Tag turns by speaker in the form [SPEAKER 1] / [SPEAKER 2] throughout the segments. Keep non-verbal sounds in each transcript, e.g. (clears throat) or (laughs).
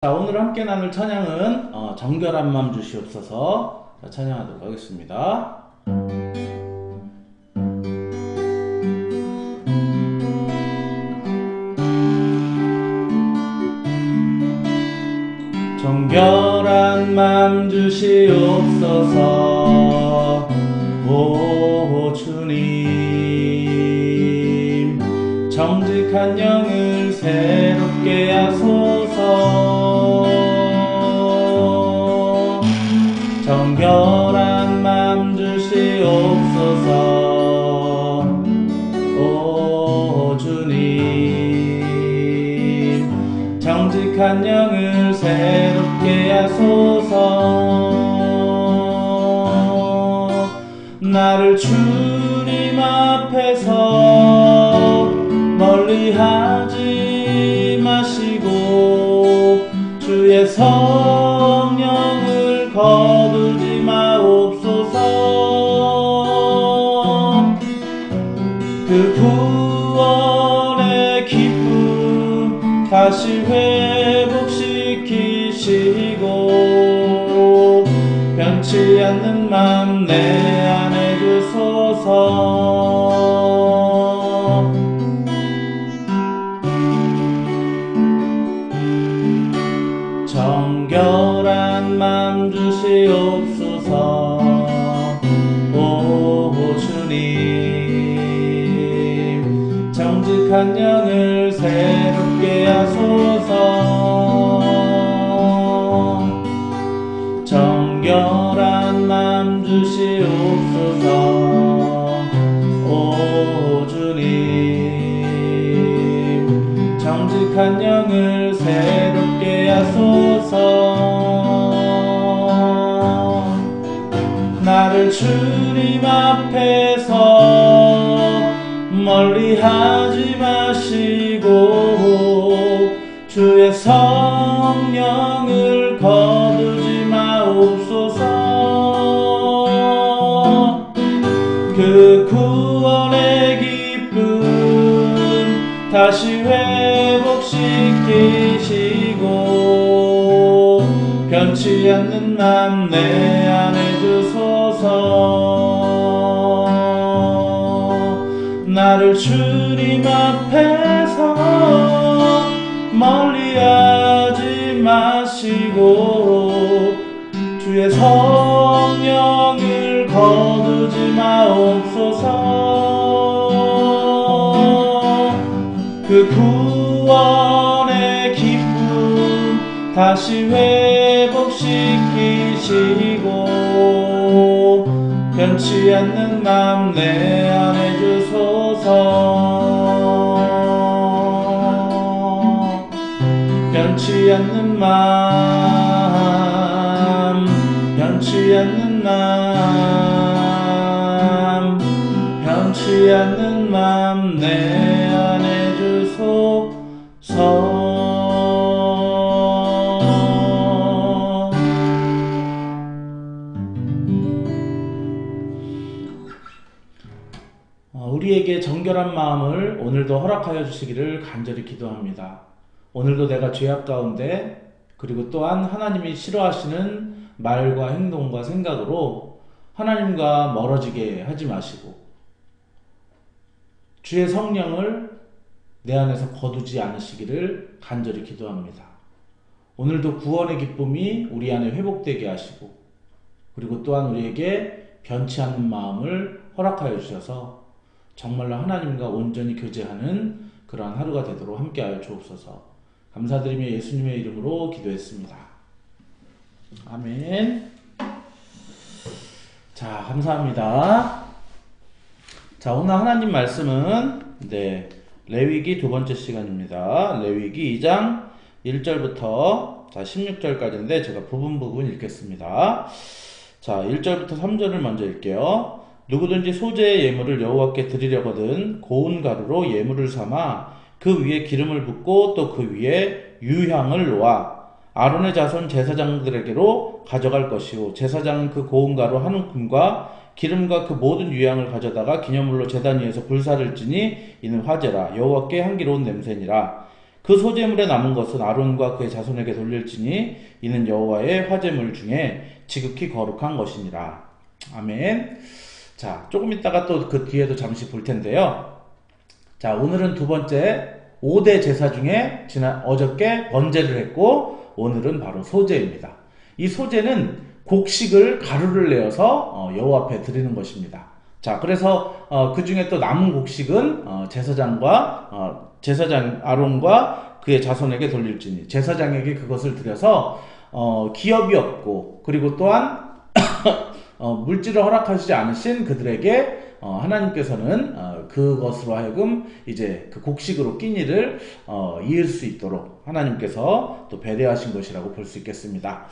[SPEAKER 1] 자, 오늘 함께 나눌 찬양은 어, 정결한 맘 주시옵소서. 자, 찬양하도록 하겠습니다. 정결한 맘 주시옵소서. 오 주님. 정직한 영을 새롭게 하소 정결한 맘 주시옵소서. 오 주님. 정직한 영을 새롭게 하소서. 나를 주님 앞에서 멀리 하지 마시고 주의 성 않는 맘 내 안에 주소서. 정결한 맘 주시옵소서. 오 주님. 정직한 영을 새롭게 하소서 정직한 영을 새롭게 하소서. 나를 주님 앞에서 멀리 하지 마시고 주의 성 멀리하지 마시고 주의 성령을 거두지 마옵소서. 그 구원의 기쁨 다시 회복시키시고 변치 않는 맘내 맘 변치 않는 맘 변치 않는 맘 내 안에 주소서 어, 우리에게 정결한 마음을 오늘도 허락하여 주시기를 간절히 기도합니다. 오늘도 내가 죄악 가운데 그리고 또한 하나님이 싫어하시는 말과 행동과 생각으로 하나님과 멀어지게 하지 마시고 주의 성령을 내 안에서 거두지 않으시기를 간절히 기도합니다. 오늘도 구원의 기쁨이 우리 안에 회복되게 하시고 그리고 또한 우리에게 변치 않는 마음을 허락하여 주셔서 정말로 하나님과 온전히 교제하는 그러한 하루가 되도록 함께하여 주옵소서. 감사드리며 예수님의 이름으로 기도했습니다. 아멘. 자, 감사합니다. 자, 오늘 하나님 말씀은 네, 레위기 두 번째 시간입니다. 레위기 2장 1절부터 자, 16절까지인데 제가 부분 부분 읽겠습니다. 자, 1절부터 3절을 먼저 읽게요. 누구든지 소재의 예물을 여호와께 드리려거든 고운 가루로 예물을 삼아 그 위에 기름을 붓고 또 그 위에 유향을 놓아 아론의 자손 제사장들에게로 가져갈 것이요 제사장은 그 고운 가루 한 움큼과 기름과 그 모든 유향을 가져다가 기념물로 제단 위에서 불사를 지니 이는 화제라 여호와께 향기로운 냄새니라 그 소재물에 남은 것은 아론과 그의 자손에게 돌릴지니 이는 여호와의 화제물 중에 지극히 거룩한 것이니라. 아멘. 자, 조금 있다가 또 그 뒤에도 잠시 볼 텐데요. 자, 오늘은 두 번째 5대 제사 중에 지난 어저께 번제를 했고 오늘은 바로 소제입니다. 이 소제는 곡식을 가루를 내어서 어, 여호와 앞에 드리는 것입니다. 자, 그래서 어, 그 중에 또 남은 곡식은 어, 제사장과 어, 제사장 아론과 그의 자손에게 돌릴지니 제사장에게 그것을 드려서 어, 기업이 없고 그리고 또한 (coughs) 어, 물질을 허락하시지 않으신 그들에게 어, 하나님께서는 어, 그것으로 하여금 이제 그 곡식으로 끼니를 어, 이을 수 있도록 하나님께서 또 배려하신 것이라고 볼 수 있겠습니다.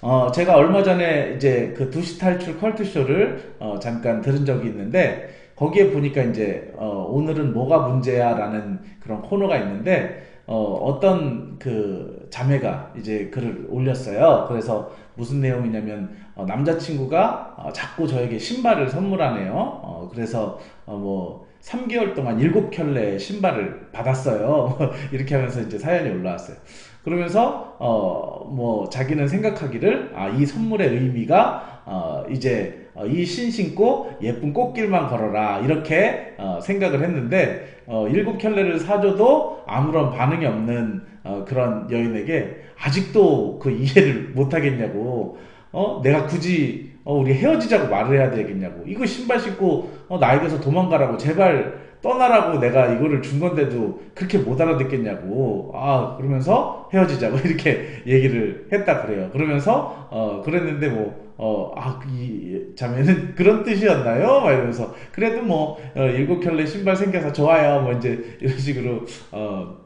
[SPEAKER 1] 어, 제가 얼마 전에 이제 그 두시 탈출 컬투쇼를 어, 잠깐 들은 적이 있는데 거기에 보니까 이제 어, 오늘은 뭐가 문제야라는 그런 코너가 있는데 어, 어떤 그 자매가 이제 글을 올렸어요. 그래서 무슨 내용이냐면 어, 남자친구가 어, 자꾸 저에게 신발을 선물하네요. 어, 그래서 어, 뭐 3개월 동안 7켤레 신발을 받았어요. (laughs) 이렇게 하면서 이제 사연이 올라왔어요. 그러면서 어뭐 자기는 생각하기를 아 이 선물의 의미가 어 이제 어, 이 신 신고 예쁜 꽃길만 걸어라. 이렇게 어 생각을 했는데 어 일곱 켤레를 사줘도 아무런 반응이 없는 어 그런 여인에게 아직도 그 이해를 못 하겠냐고. 어 내가 굳이 어 우리 헤어지자고 말을 해야 되겠냐고. 이거 신발 신고 어 나에게서 도망가라고 제발 떠나라고 내가 이거를 준 건데도 그렇게 못 알아듣겠냐고. 아 그러면서 헤어지자고 (laughs) 이렇게 얘기를 했다 그래요. 그러면서 어 그랬는데 뭐 어 아 이 자매는 (laughs) 그런 뜻이었나요? 막 이러면서. 그래도 뭐 어, 일곱 켤레 신발 생겨서 좋아요. 뭐 이제 이런 식으로 어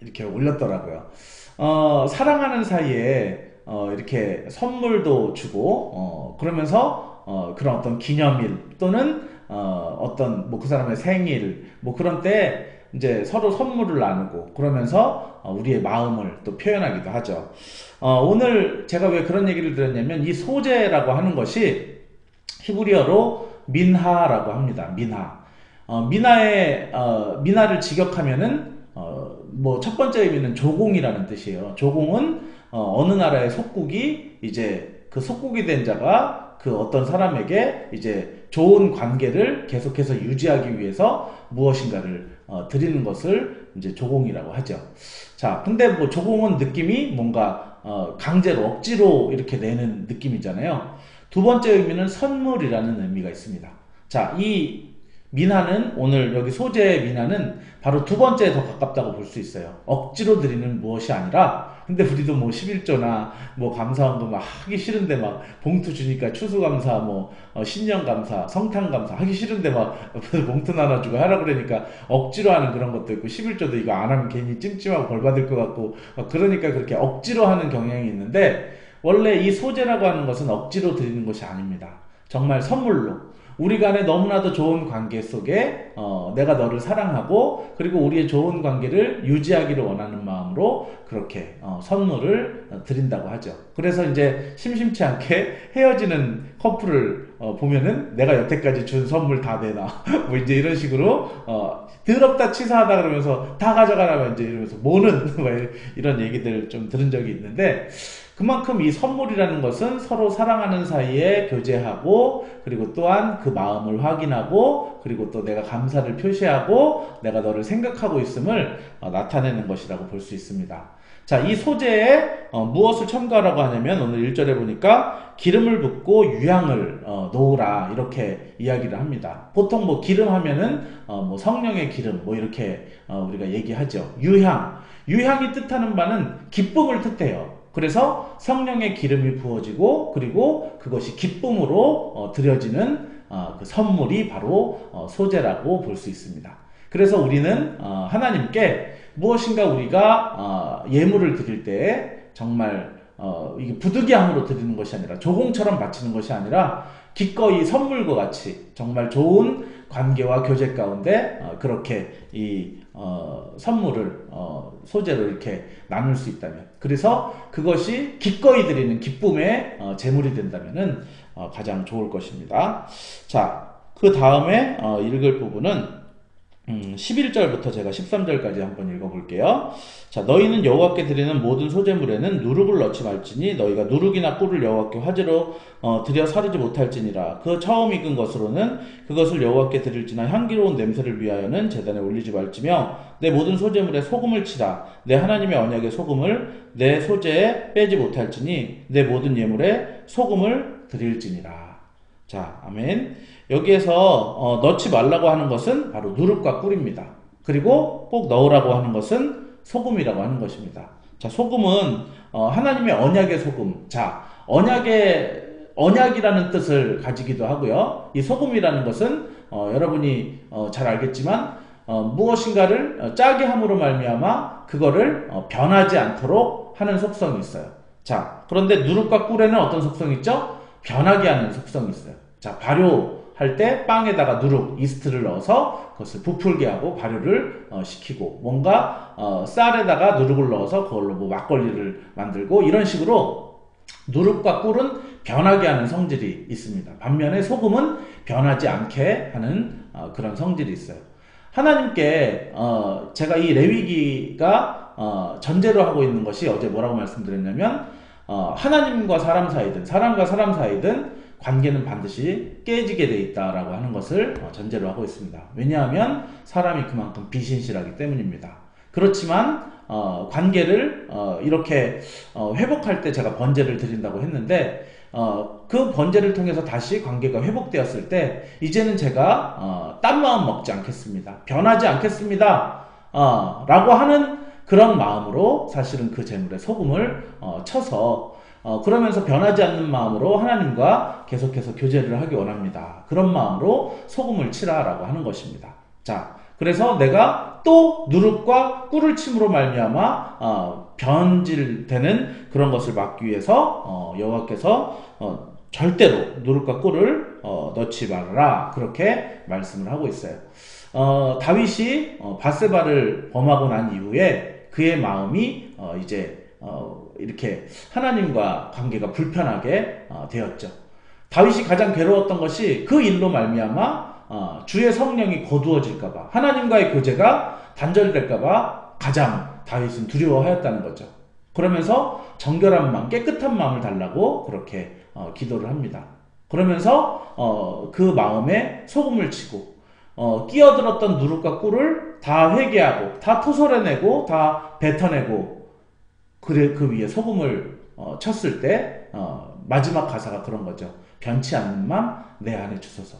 [SPEAKER 1] 이렇게 올렸더라고요. 어 사랑하는 사이에 어 이렇게 선물도 주고 어 그러면서 어 그런 어떤 기념일 또는 어, 어떤 뭐 그 사람의 생일 뭐 그런 때 이제 서로 선물을 나누고 그러면서 어, 우리의 마음을 또 표현하기도 하죠. 어, 오늘 제가 왜 그런 얘기를 드렸냐면 이 소재라고 하는 것이 히브리어로 민하라고 합니다. 민하. 어, 민하의 어, 민하를 직역하면은 어, 뭐첫 번째 의미는 조공이라는 뜻이에요. 조공은 어, 느 나라의 속국이 이제 그 속국이 된 자가 그 어떤 사람에게 이제 좋은 관계를 계속해서 유지하기 위해서 무엇인가를 어, 드리는 것을 이제 조공이라고 하죠. 자, 근데 뭐 조공은 느낌이 뭔가 어, 강제로 억지로 이렇게 내는 느낌이잖아요. 두 번째 의미는 선물이라는 의미가 있습니다. 자, 이 민화는 오늘 여기 소재의 민화는 바로 두 번째에 더 가깝다고 볼 수 있어요. 억지로 드리는 무엇이 아니라 근데 우리도 뭐 11조나 뭐 감사원금 막 하기 싫은데 막 봉투 주니까 추수감사 뭐 어, 신년감사 성탄감사 하기 싫은데 막 (laughs) 봉투 나눠주고 하라 그러니까 억지로 하는 그런 것도 있고 11조도 이거 안 하면 괜히 찜찜하고 벌 받을 것 같고 그러니까 그렇게 억지로 하는 경향이 있는데 원래 이 소재라고 하는 것은 억지로 드리는 것이 아닙니다. 정말 선물로 우리 간에 너무나도 좋은 관계 속에 어, 내가 너를 사랑하고 그리고 우리의 좋은 관계를 유지하기를 원하는 마음으로 그렇게 어, 선물을 어, 드린다고 하죠. 그래서 이제 심심치 않게 (laughs) 헤어지는 커플을 어, 보면은 내가 여태까지 준 선물 다 내놔 (laughs) 뭐 이제 이런 식으로 어, 더럽다 치사하다 그러면서 다 가져가라면 이제 이러면서 뭐는 (laughs) 뭐 이런 얘기들 좀 들은 적이 있는데 그만큼 이 선물이라는 것은 서로 사랑하는 사이에 교제하고 그리고 또한 그 마음을 확인하고 그리고 또 내가 감사를 표시하고 내가 너를 생각하고 있음을 어, 나타내는 것이라고 볼 수 있습니다. 자, 이 소재에 어, 무엇을 첨가하라고 하냐면 오늘 1절에 보니까 기름을 붓고 유향을 어, 놓으라 이렇게 이야기를 합니다. 보통 뭐 기름 하면은 어, 뭐 성령의 기름 뭐 이렇게 어, 우리가 얘기하죠. 유향. 유향이 뜻하는 바는 기쁨을 뜻해요. 그래서 성령의 기름이 부어지고 그리고 그것이 기쁨으로 어, 드려지는 어, 그 선물이 바로 어, 소재라고 볼 수 있습니다. 그래서 우리는 어, 하나님께 무엇인가 우리가 어, 예물을 드릴 때 정말 어, 이게 부득이함으로 드리는 것이 아니라 조공처럼 바치는 것이 아니라 기꺼이 선물과 같이 정말 좋은 관계와 교제 가운데 어, 그렇게 이 어, 선물을 어, 소재로 이렇게 나눌 수 있다면 그래서 그것이 기꺼이 드리는 기쁨의 어, 제물이 된다면은 어, 가장 좋을 것입니다. 자, 그 다음에 어, 읽을 부분은 음, 11절부터 제가 13절까지 한번 읽어볼게요. 자, 너희는 여호와께 드리는 모든 소재물에는 누룩을 넣지 말지니 너희가 누룩이나 꿀을 여호와께 화제로 어, 드려 사르지 못할지니라. 그 처음 익은 것으로는 그것을 여호와께 드릴지나 향기로운 냄새를 위하여는 제단에 올리지 말지며 내 모든 소재물에 소금을 치라. 내 하나님의 언약의 소금을 내 소재에 빼지 못할지니 내 모든 예물에 소금을 드릴지니라. 자, 아멘. 여기에서 어, 넣지 말라고 하는 것은 바로 누룩과 꿀입니다. 그리고 꼭 넣으라고 하는 것은 소금이라고 하는 것입니다. 자, 소금은 어, 하나님의 언약의 소금. 자, 언약의 언약이라는 뜻을 가지기도 하고요. 이 소금이라는 것은 어, 여러분이 어, 잘 알겠지만 어, 무엇인가를 어, 짜게 함으로 말미암아 그거를 어, 변하지 않도록 하는 속성이 있어요. 자, 그런데 누룩과 꿀에는 어떤 속성이 있죠? 변하게 하는 속성이 있어요. 자, 발효할 때 빵에다가 누룩, 이스트를 넣어서 그것을 부풀게 하고 발효를 어, 시키고 뭔가 어, 쌀에다가 누룩을 넣어서 그걸로 뭐 막걸리를 만들고 이런 식으로 누룩과 꿀은 변하게 하는 성질이 있습니다. 반면에 소금은 변하지 않게 하는 어, 그런 성질이 있어요. 하나님께 어, 제가 이 레위기가 어, 전제로 하고 있는 것이 어제 뭐라고 말씀드렸냐면 어, 하나님과 사람 사이든 사람과 사람 사이든 관계는 반드시 깨지게 돼 있다라고 하는 것을 어, 전제로 하고 있습니다. 왜냐하면 사람이 그만큼 비신실하기 때문입니다. 그렇지만 어, 관계를 어, 이렇게 어, 회복할 때 제가 번제를 드린다고 했는데 어, 그 번제를 통해서 다시 관계가 회복되었을 때 이제는 제가 어, 딴 마음 먹지 않겠습니다. 변하지 않겠습니다. 어, 라고 하는 그런 마음으로 사실은 그 재물에 소금을 어, 쳐서 어, 그러면서 변하지 않는 마음으로 하나님과 계속해서 교제를 하기 원합니다. 그런 마음으로 소금을 치라라고 하는 것입니다. 자, 그래서 내가 또 누룩과 꿀을 침으로 말미암아 어, 변질되는 그런 것을 막기 위해서 어, 여호와께서 어, 절대로 누룩과 꿀을 어, 넣지 말아라 그렇게 말씀을 하고 있어요. 어, 다윗이 어, 바세바를 범하고 난 이후에 그의 마음이 어, 이제 어, 이렇게 하나님과 관계가 불편하게 어, 되었죠. 다윗이 가장 괴로웠던 것이 그 일로 말미암아 어, 주의 성령이 거두어질까봐 하나님과의 교제가 단절될까봐 가장 다윗은 두려워하였다는 거죠. 그러면서 정결한 마음, 깨끗한 마음을 달라고 그렇게 어, 기도를 합니다. 그러면서 어, 그 마음에 소금을 치고 어, 끼어들었던 누룩과 꿀을 다 회개하고 다 토설해내고 다 뱉어내고 그래 그 위에 소금을 어, 쳤을 때 어, 마지막 가사가 그런 거죠. 변치 않는 맘 내 안에 주소서.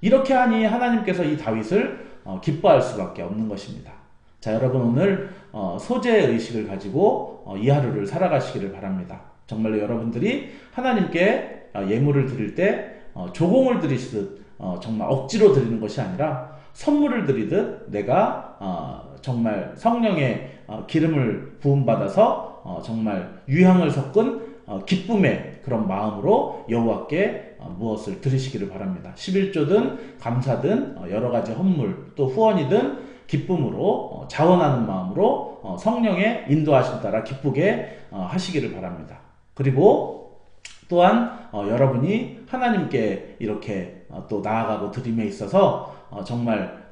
[SPEAKER 1] 이렇게 하니 하나님께서 이 다윗을 어, 기뻐할 수밖에 없는 것입니다. 자 여러분 오늘 어, 소재 의식을 가지고 어, 이 하루를 살아가시기를 바랍니다. 정말로 여러분들이 하나님께 어, 예물을 드릴 때 어, 조공을 드리시듯 어, 정말 억지로 드리는 것이 아니라 선물을 드리듯 내가 어, 정말 성령의 어, 기름을 부음받아서 어, 정말 유향을 섞은 어, 기쁨의 그런 마음으로 여호와께 어, 무엇을 드리시기를 바랍니다. 11조든 감사든 어, 여러 가지 헌물 또 후원이든 기쁨으로 어, 자원하는 마음으로 어, 성령의 인도하심 따라 기쁘게 어, 하시기를 바랍니다. 그리고 또한 어, 여러분이 하나님께 이렇게 어, 또 나아가고 드림에 있어서 어, 정말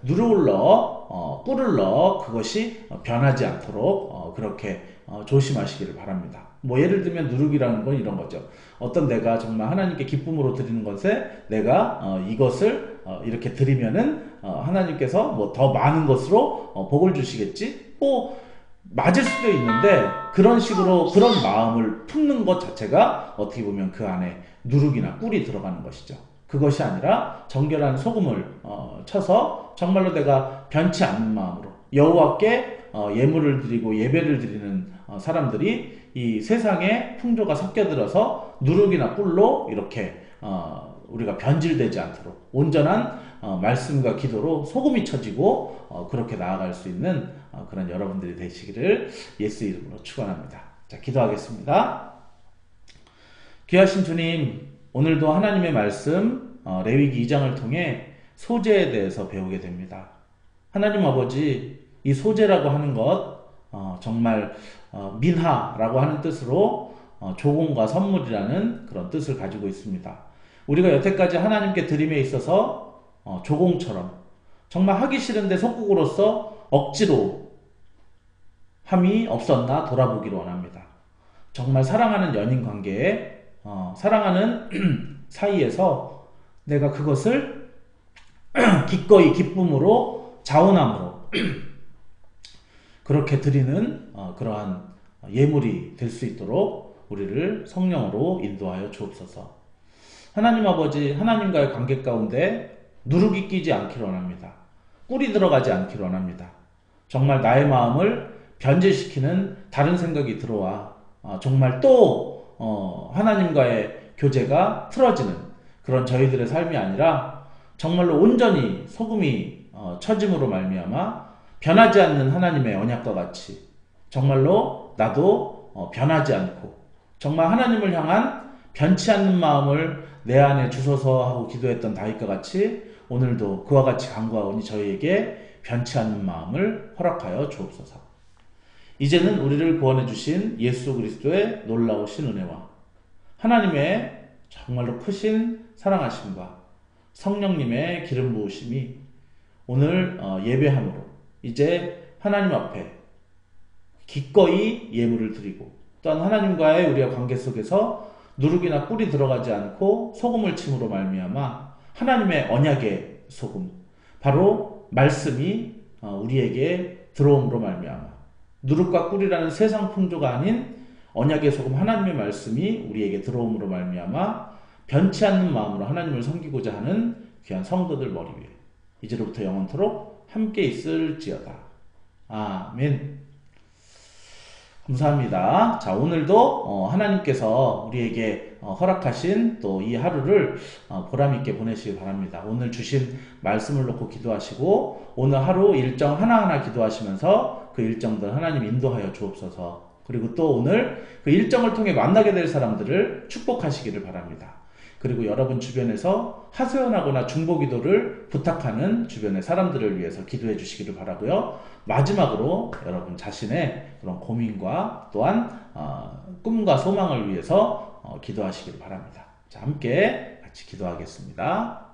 [SPEAKER 1] 넣어 어, 꿀을 넣어 그것이 어, 변하지 않도록 어, 그렇게 어, 조심하시기를 바랍니다. 뭐 예를 들면 누룩이라는 건 이런 거죠. 어떤 내가 정말 하나님께 기쁨으로 드리는 것에 내가 어, 이것을 어, 이렇게 드리면은 어, 하나님께서 뭐 더 많은 것으로 어, 복을 주시겠지. 뭐 맞을 수도 있는데 그런 식으로 그런 마음을 품는 것 자체가 어떻게 보면 그 안에 누룩이나 꿀이 들어가는 것이죠. 그것이 아니라 정결한 소금을 어, 쳐서 정말로 내가 변치 않는 마음으로 여호와께 어, 예물을 드리고 예배를 드리는 어, 사람들이 이 세상에 풍조가 섞여들어서 누룩이나 꿀로 이렇게 어, 우리가 변질되지 않도록 온전한 어, 말씀과 기도로 소금이 쳐지고 어, 그렇게 나아갈 수 있는 어, 그런 여러분들이 되시기를 예수 이름으로 축원합니다. 자, 기도하겠습니다. 귀하신 주님, 오늘도 하나님의 말씀 어, 레위기 2장을 통해 소재에 대해서 배우게 됩니다. 하나님 아버지, 이 소재라고 하는 것 어, 정말 어, 민하라고 하는 뜻으로 어, 조공과 선물이라는 그런 뜻을 가지고 있습니다. 우리가 여태까지 하나님께 드림에 있어서 어, 조공처럼 정말 하기 싫은데 속국으로서 억지로 함이 없었나 돌아보기를 원합니다. 정말 사랑하는 연인 관계에 어, 사랑하는 (clears throat) 사이에서 내가 그것을 (clears throat) 기꺼이 기쁨으로 자원함으로 (clears throat) 그렇게 드리는 어, 그러한 예물이 될 수 있도록 우리를 성령으로 인도하여 주옵소서. 하나님 아버지 하나님과의 관계 가운데 누룩이 끼지 않기를 원합니다. 꿀이 들어가지 않기를 원합니다. 정말 나의 마음을 변질시키는 다른 생각이 들어와 어, 정말 또 어, 하나님과의 교제가 틀어지는 그런 저희들의 삶이 아니라 정말로 온전히 소금이 어, 처짐으로 말미암아 변하지 않는 하나님의 언약과 같이 정말로 나도 어, 변하지 않고 정말 하나님을 향한 변치 않는 마음을 내 안에 주소서 하고 기도했던 다윗과 같이 오늘도 그와 같이 간구하오니 저희에게 변치 않는 마음을 허락하여 주옵소서. 이제는 우리를 구원해 주신 예수 그리스도의 놀라우신 은혜와 하나님의 정말로 크신 사랑하심과 성령님의 기름 부으심이 오늘 어, 예배함으로 이제 하나님 앞에 기꺼이 예물을 드리고 또한 하나님과의 우리의 관계 속에서 누룩이나 꿀이 들어가지 않고 소금을 침으로 말미암아 하나님의 언약의 소금 바로 말씀이 어, 우리에게 들어옴으로 말미암아 누룩과 꿀이라는 세상 풍조가 아닌 언약의 소금 하나님의 말씀이 우리에게 들어옴으로 말미암아 변치 않는 마음으로 하나님을 섬기고자 하는 귀한 성도들 머리 위에 이제로부터 영원토록 함께 있을지어다. 아멘. 감사합니다. 자, 오늘도 어, 하나님께서 우리에게 어, 허락하신 또 이 하루를 어, 보람있게 보내시기 바랍니다. 오늘 주신 말씀을 놓고 기도하시고 오늘 하루 일정 하나하나 기도하시면서 그 일정들 하나님 인도하여 주옵소서. 그리고 또 오늘 그 일정을 통해 만나게 될 사람들을 축복하시기를 바랍니다. 그리고 여러분 주변에서 하소연하거나 중보기도를 부탁하는 주변의 사람들을 위해서 기도해 주시기를 바라고요. 마지막으로 여러분 자신의 그런 고민과 또한 어, 꿈과 소망을 위해서 어, 기도하시기를 바랍니다. 자, 함께 같이 기도하겠습니다.